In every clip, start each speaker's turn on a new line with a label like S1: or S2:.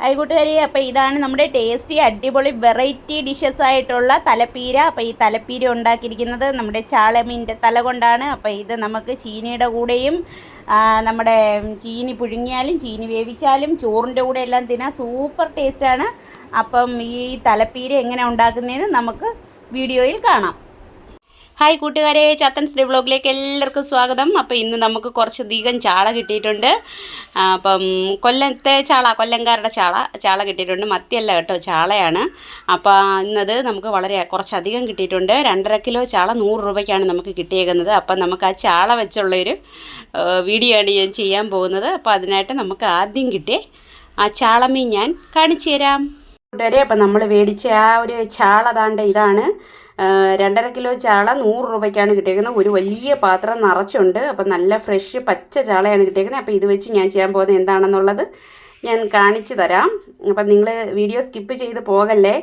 S1: Hi കൂട്ടുകാരി അപ്പോൾ ഇതാണ് നമ്മുടെ ടേസ്റ്റി അടിപൊളി വെറൈറ്റി ഡിഷസ് ആയിട്ടുള്ള തലപ്പീര. അപ്പോൾ ഈ തലപ്പീര ഉണ്ടാക്കിയിരിക്കുന്നത് നമ്മുടെ ചാളമീന്റെ തല കൊണ്ടാണ്. അപ്പോൾ ഇത് നമുക്ക് ചീനിയുടെ കൂടെയും നമ്മുടെ ചീനി പുഴുങ്ങിയാലും ചീനി വേവിച്ചാലും ചോറിന്റെ കൂടെ എല്ലാം തിന്നാൻ സൂപ്പർ ടേസ്റ്റാണ് അപ്പം ഈ തലപ്പീര എങ്ങനെ ഉണ്ടാക്കുന്നതെന്ന് നമുക്ക് വീഡിയോയിൽ കാണാം. ഹായ് കൂട്ടുകാരെ ചത്തൻസ് വ്ളോഗിലേക്ക് എല്ലാവർക്കും സ്വാഗതം. അപ്പോൾ ഇന്ന് നമുക്ക് കുറച്ചധികം ചാള കിട്ടിയിട്ടുണ്ട്. അപ്പം കൊല്ലത്തെ ചാള കൊല്ലംകാരുടെ ചാള ചാള കിട്ടിയിട്ടുണ്ട്. മത്തിയല്ല കേട്ടോ ചാളയാണ്. അപ്പോൾ ഇന്നത് നമുക്ക് വളരെ കുറച്ചധികം കിട്ടിയിട്ടുണ്ട്. രണ്ടര കിലോ ചാള നൂറ് രൂപയ്ക്കാണ് നമുക്ക് കിട്ടിയേക്കുന്നത്. അപ്പം നമുക്ക് ആ ചാള വെച്ചുള്ളൊരു വീഡിയോ ആണ് ഞാൻ ചെയ്യാൻ പോകുന്നത്. അപ്പോൾ അതിനായിട്ട് നമുക്ക് ആദ്യം കിട്ടിയ ആ ചാളമീൻ ഞാൻ കാണിച്ചു തരാം. കൂട്ടുകാരെ അപ്പം നമ്മൾ മേടിച്ച ആ ഒരു ചാള താണ്ട ഇതാണ്. രണ്ടര കിലോ ചാള നൂറ് രൂപയ്ക്കാണ് കിട്ടിയേക്കുന്നത്. ഒരു വലിയ പാത്രം നിറച്ചുണ്ട്. അപ്പം നല്ല ഫ്രഷ് പച്ച ചാളയാണ് കിട്ടിയേക്കുന്നത്. അപ്പോൾ ഇത് വെച്ച് ഞാൻ ചെയ്യാൻ പോകുന്നത് എന്താണെന്നുള്ളത് ഞാൻ കാണിച്ചു തരാം. അപ്പം നിങ്ങൾ വീഡിയോ സ്കിപ്പ് ചെയ്ത് പോകല്ലേ?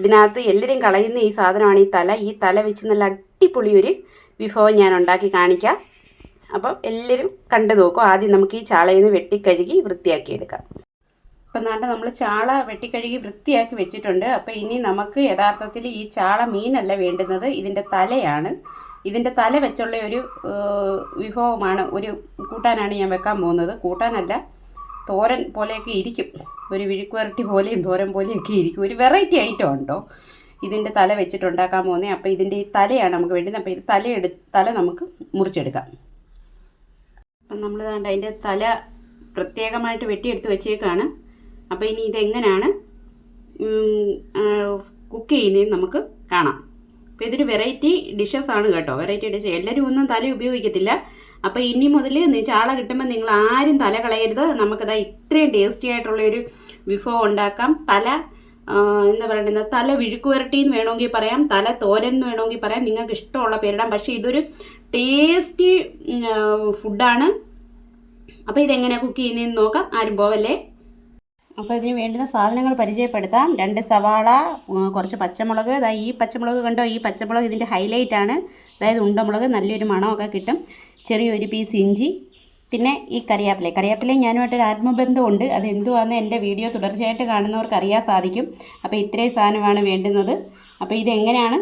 S1: ഇതിനകത്ത് എല്ലാവരും കളയുന്ന ഈ സാധനമാണ് ഈ തല. ഈ തല വെച്ച് നല്ല അടിപൊളി ഒരു വിഭവം ഞാൻ ഉണ്ടാക്കി കാണിക്കാം. അപ്പം എല്ലാവരും കണ്ടു നോക്കും. ആദ്യം നമുക്ക് ഈ ചാളയിൽ നിന്ന് വെട്ടിക്കഴുകി വൃത്തിയാക്കി എടുക്കാം. അപ്പം നാണ്ട നമ്മൾ ചാള വെട്ടിക്കഴുകി വൃത്തിയാക്കി വെച്ചിട്ടുണ്ട്. അപ്പോൾ ഇനി നമുക്ക് യഥാർത്ഥത്തിൽ ഈ ചാള മീനല്ല വേണ്ടുന്നത് ഇതിന്റെ തലയാണ്. ഇതിന്റെ തല വെച്ചുള്ള ഒരു വിഭവമാണ് ഒരു കൂട്ടാനാണ് ഞാൻ വെക്കാൻ പോകുന്നത്. കൂട്ടാനല്ല തോരൻ പോലെയൊക്കെ ഇരിക്കും. ഒരു വിഴുക്കുവരട്ടി പോലെയും തോരൻ പോലെയൊക്കെ ഇരിക്കും. ഒരു വെറൈറ്റി ഐറ്റം ഉണ്ടോ ഇതിന്റെ തല വെച്ചിട്ട് ഉണ്ടാക്കാൻ പോകുന്നത് അപ്പോൾ ഇതിന്റെ ഈ തലയാണ് നമുക്ക് വേണ്ടത് അപ്പോൾ ഇത് തല എടു തല നമുക്ക് മുറിച്ചെടുക്കാം. അപ്പം നമ്മൾ അതിന്റെ തല പ്രത്യേകമായിട്ട് വെട്ടിയെടുത്ത് വെച്ചേക്കാണ്. അപ്പോൾ ഇനി ഇതെങ്ങനെയാണ് കുക്ക് ചെയ്യുന്നതെന്ന് നമുക്ക് കാണാം. അപ്പോൾ ഇതൊരു വെറൈറ്റി ഡിഷസ് ആണ് കേട്ടോ. വെറൈറ്റി ഡിഷ് എല്ലാവരും ഒന്നും തല ഉപയോഗിക്കത്തില്ല. അപ്പോൾ ഇനി മുതൽ ചാള കിട്ടുമ്പോൾ നിങ്ങൾ ആരും തല കളയരുത്. നമുക്കതാ ഇത്രയും ടേസ്റ്റി ആയിട്ടുള്ള ഒരു വിഭവം ഉണ്ടാക്കാം. തല എന്താ പറയുന്നത് തല വിഴുക്ക് വരട്ടി എന്ന് വേണമെങ്കിൽ പറയാം. തല തോരൻ എന്ന് വേണമെങ്കിൽ പറയാം. നിങ്ങൾക്ക് ഇഷ്ടമുള്ള പേരിടാം. പക്ഷേ ഇതൊരു ടേസ്റ്റി ഫുഡാണ് അപ്പോൾ ഇതെങ്ങനെ കുക്ക് ചെയ്യുന്നതെന്ന് നോക്കാം. ആരും പോവല്ലേ? അപ്പോൾ ഇതിന് വേണ്ടുന്ന സാധനങ്ങൾ പരിചയപ്പെടുത്താം. രണ്ട് സവാള കുറച്ച് പച്ചമുളക്. ദാ ഈ പച്ചമുളക് കണ്ടോ? ഈ പച്ചമുളക് ഇതിന്റെ ഹൈലൈറ്റ് ആണ്. അതായത് ഉണ്ടമുളക് നല്ലൊരു മണമൊക്കെ കിട്ടും. ചെറിയൊരു പീസ് ഇഞ്ചി. പിന്നെ ഈ കറിയാപ്പിലെ. കറിയാപ്പിലെ ഞാനുമായിട്ടൊരു ആത്മബന്ധമുണ്ട്. അത് എന്തുവാന്ന് എന്റെ വീഡിയോ തുടർച്ചയായിട്ട് കാണുന്നവർക്ക് അറിയാൻ സാധിക്കും. അപ്പോൾ ഇത്രയും സാധനമാണ് വേണ്ടുന്നത്. അപ്പോൾ ഇതെങ്ങനെയാണ്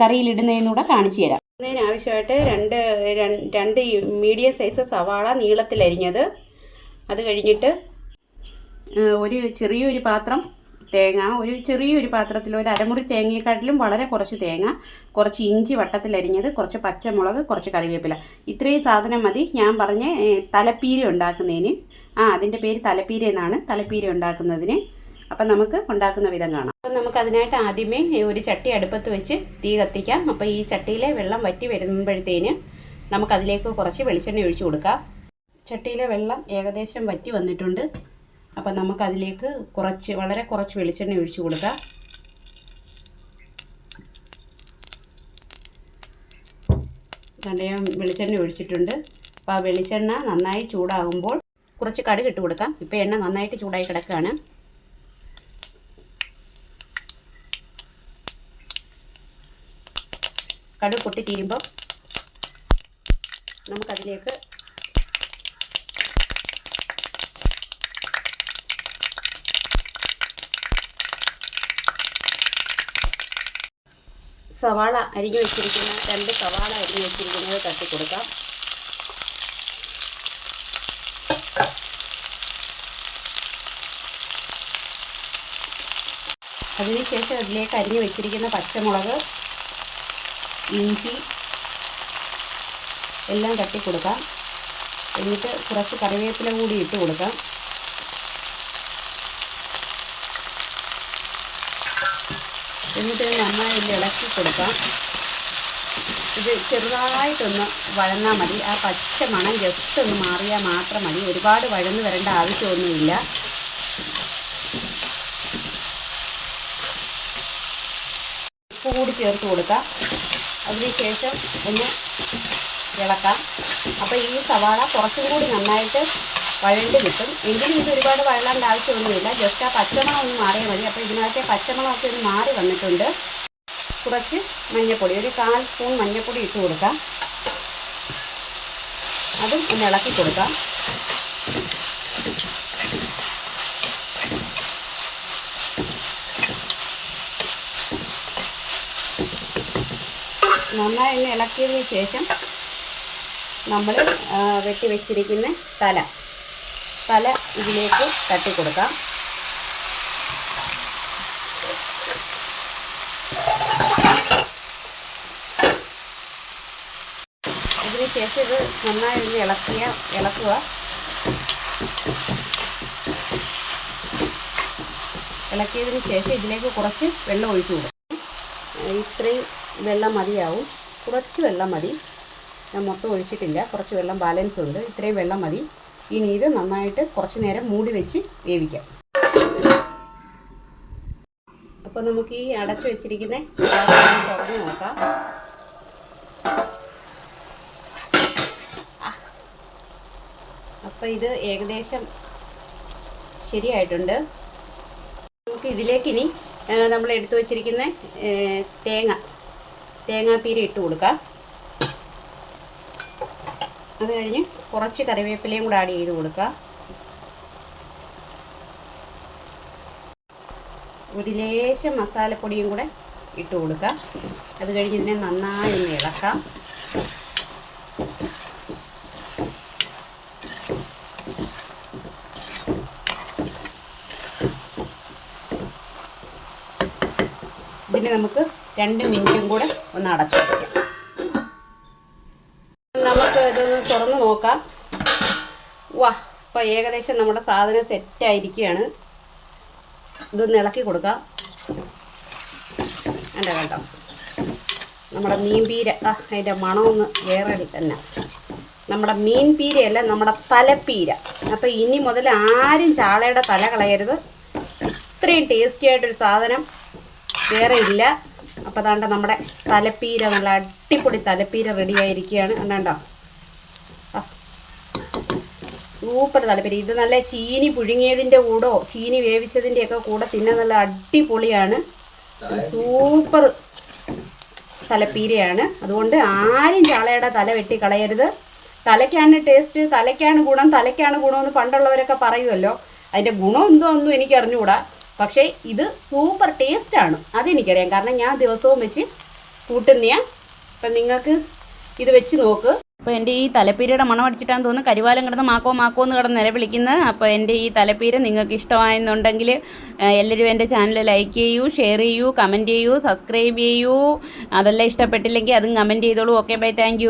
S1: കറിയിലിടുന്നതെന്നൂടെ കാണിച്ചു തരാം. അതിന് ആവശ്യമായിട്ട് രണ്ട് രണ്ട് മീഡിയം സൈസ് സവാള നീളത്തിലരിഞ്ഞത്. അത് കഴിഞ്ഞിട്ട് ഒരു ചെറിയൊരു പാത്രം തേങ്ങ ഒരു ചെറിയൊരു പാത്രത്തിൽ ഒരു അരമുറി തേങ്ങയെക്കാട്ടിലും വളരെ കുറച്ച് തേങ്ങ കുറച്ച് ഇഞ്ചി വട്ടത്തിലരിഞ്ഞത് കുറച്ച് പച്ചമുളക് കുറച്ച് കറിവേപ്പില. ഇത്രയും സാധനം മതി. ഞാൻ പറഞ്ഞ തലപ്പീര ഉണ്ടാക്കുന്നതിന്. ആ അതിന്റെ പേര് തലപ്പീര എന്നാണ്. തലപ്പീര ഉണ്ടാക്കുന്നതിന്. അപ്പം നമുക്ക് ഉണ്ടാക്കുന്ന വിധം കാണാം. അപ്പം നമുക്ക് അതിനായിട്ട് ആദ്യമേ ഒരു ചട്ടി അടുപ്പത്ത് വെച്ച് തീ കത്തിക്കാം. അപ്പോൾ ഈ ചട്ടിയിലെ വെള്ളം വറ്റി വരുമ്പോഴത്തേന് നമുക്കതിലേക്ക് കുറച്ച് വെളിച്ചെണ്ണ ഒഴിച്ചു കൊടുക്കാം. ചട്ടിയിലെ വെള്ളം ഏകദേശം വറ്റി വന്നിട്ടുണ്ട്. അപ്പം നമുക്കതിലേക്ക് കുറച്ച് വളരെ കുറച്ച് വെളിച്ചെണ്ണ ഒഴിച്ചു കൊടുക്കാം. ഞാൻ വെളിച്ചെണ്ണ ഒഴിച്ചിട്ടുണ്ട്. അപ്പോൾ ആ വെളിച്ചെണ്ണ നന്നായി ചൂടാകുമ്പോൾ കുറച്ച് കടുക് ഇട്ട് കൊടുക്കാം. ഇപ്പോൾ എണ്ണ നന്നായിട്ട് ചൂടായി കിടക്കുകയാണ്. കടുക് പൊട്ടി തീരുമ്പോൾ നമുക്കതിലേക്ക് സവാള അരിഞ്ഞു വെച്ചിരിക്കുന്ന രണ്ട് സവാള അരിഞ്ഞു വെച്ചിരിക്കുന്നത് തട്ടി കൊടുക്കാം. അതിനുശേഷം അതിലേക്ക് അരിഞ്ഞു വെച്ചിരിക്കുന്ന പച്ചമുളക് ഇഞ്ചി എല്ലാം തട്ടി കൊടുക്കാം. എന്നിട്ട് കുറച്ച് കറിവേപ്പില കൂടി ഇട്ട് കൊടുക്കാം. എന്നിട്ട് ഇത് നന്നായി ഇളക്കി കൊടുക്കാം. ഇത് ചെറുതായിട്ടൊന്ന് വഴന്നാൽ മതി. ആ പച്ച മണം ജസ്റ്റ് ഒന്ന് മാറിയാൽ മാത്രം മതി. ഒരുപാട് വഴന്ന് വരേണ്ട ആവശ്യമൊന്നുമില്ല. ഉപ്പ് കൂടി ചേർത്ത് കൊടുക്കാം. അതിനുശേഷം ഒന്ന് ഇളക്കാം. അപ്പോൾ ഈ സവാള കുറച്ചും കൂടി നന്നായിട്ട് വഴണ്ട് കിട്ടും. എങ്കിലും ഇത് ഒരുപാട് വഴണ്ട ആവശ്യമൊന്നുമില്ല. ജസ്റ്റ് ആ പച്ചമണം ഒന്ന് മാറിയാൽ മതി. അപ്പോൾ ഇതിനകത്തെ പച്ചമുളകൊക്കെ ഒന്ന് മാറി വന്നിട്ടുണ്ട്. കുറച്ച് മഞ്ഞൾപ്പൊടി ഒരു കാൽ സ്പൂൺ മഞ്ഞൾപ്പൊടി ഇട്ട് കൊടുക്കാം. അതും ഒന്ന് ഇളക്കി കൊടുക്കാം. നന്നായി ഒന്ന് ഇളക്കിയതിന് ശേഷം നമ്മൾ വെട്ടി വെച്ചിരിക്കുന്ന തല. തല ഇതിലേക്ക് തട്ടി കൊടുക്കാം ഇത് നന്നായി ഒന്ന് ഇളക്കിയ ഇളക്കുക. ഇളക്കിയതിന് ശേഷം ഇതിലേക്ക് കുറച്ച് വെള്ളം ഒഴിച്ചു കൊടുക്കും. ഇത്രയും വെള്ളം മതിയാവും. കുറച്ച് വെള്ളം മതി. ഞാൻ മൊത്തം ഒഴിച്ചിട്ടില്ല. കുറച്ച് വെള്ളം ബാലൻസ് ഉണ്ട്. ഇത്രയും വെള്ളം മതി. ഇനി ഇത് നന്നായിട്ട് കുറച്ച് നേരം മൂടി വെച്ച് വേവിക്കാം. അപ്പോൾ നമുക്ക് ഈ അടച്ചു വെച്ചിരിക്കുന്ന തുറന്നു നോക്കാം. അപ്പോൾ ഇത് ഏകദേശം ശരിയായിട്ടുണ്ട്. നമുക്ക് ഇതിലേക്ക് ഇനി നമ്മൾ എടുത്തു വച്ചിരിക്കുന്ന തേങ്ങ തേങ്ങാപ്പീര ഇട്ട് കൊടുക്കാം. അത് കഴിഞ്ഞ് കുറച്ച് കറിവേപ്പിലയും കൂടെ ആഡ് ചെയ്ത് കൊടുക്കുക. ഒരു ലേശം മസാലപ്പൊടിയും കൂടെ ഇട്ട് കൊടുക്കുക. അത് കഴിഞ്ഞ് ഇതിനെ നന്നായി ഒന്ന് ഇളക്കാം. ഇതിന് നമുക്ക് രണ്ട് മിനിറ്റും കൂടെ ഒന്ന് അടച്ചു നമുക്ക് ഇതൊന്ന് തുറന്ന് നോക്കാം. വാ അപ്പോൾ ഏകദേശം നമ്മുടെ സാധനം സെറ്റായിരിക്കുകയാണ് ഇതൊന്ന് ഇളക്കി കൊടുക്കാം. എന്റെ കേട്ടോ നമ്മുടെ മീൻ പീര ആ അതിന്റെ മണമൊന്ന് വേറെ തന്നെ. നമ്മുടെ മീൻ പീരയല്ല നമ്മുടെ തലപ്പീര. അപ്പോൾ ഇനി മുതൽ ആരും ചാളയുടെ തല കളയരുത്. ഇത്രയും ടേസ്റ്റി ആയിട്ടൊരു സാധനം വേറെ ഇല്ല. അപ്പോൾ അതാണ്ട് നമ്മുടെ തലപ്പീര നല്ല അടിപൊളി തലപ്പീര റെഡി ആയിരിക്കുകയാണ് കണ്ടോ സൂപ്പർ താല്പര്യം ഇത് നല്ല ചീനി പുഴുങ്ങിയതിന്റെ കൂടോ ചീനി വേവിച്ചതിന്റെയൊക്കെ കൂടെ തിന്നാൻ നല്ല അടിപൊളിയാണ്. സൂപ്പർ തലപ്പീരയാണ്. അതുകൊണ്ട് ആരും ചാളയുടെ തല വെട്ടി കളയരുത്. തലയ്ക്കാണ് ടേസ്റ്റ് തലയ്ക്കാണ് ഗുണം തലയ്ക്കാണ് ഗുണമെന്ന് പണ്ടുള്ളവരൊക്കെ പറയുമല്ലോ. അതിന്റെ ഗുണം എന്തോ ഒന്നും എനിക്ക് അറിഞ്ഞുകൂടാ പക്ഷേ ഇത് സൂപ്പർ ടേസ്റ്റാണ് അതെനിക്കറിയാം. കാരണം ഞാൻ ദിവസവും വെച്ച് കൂട്ടുന്നയാ. അപ്പം നിങ്ങൾക്ക് ഇത് വെച്ച് നോക്ക്. അപ്പോൾ എന്റെ ഈ തലപ്പീരയുടെ മണം അടിച്ചിട്ടാന്ന് തോന്നുന്നു. കരിവാലം കിടന്ന് മാക്കോ മാക്കോ എന്ന് കിടന്ന് നിലവിളിക്കുന്നത് അപ്പോൾ എന്റെ ഈ തലപ്പീര നിങ്ങൾക്ക് ഇഷ്ടമായെന്നുണ്ടെങ്കിൽ എല്ലാവരും എന്റെ ചാനൽ ലൈക്ക് ചെയ്യൂ ഷെയർ ചെയ്യൂ കമന്റ് ചെയ്യൂ സബ്സ്ക്രൈബ് ചെയ്യൂ. അതെല്ലാം ഇഷ്ടപ്പെട്ടില്ലെങ്കിൽ അതും കമന്റ് ചെയ്തോളൂ. Okay bye thank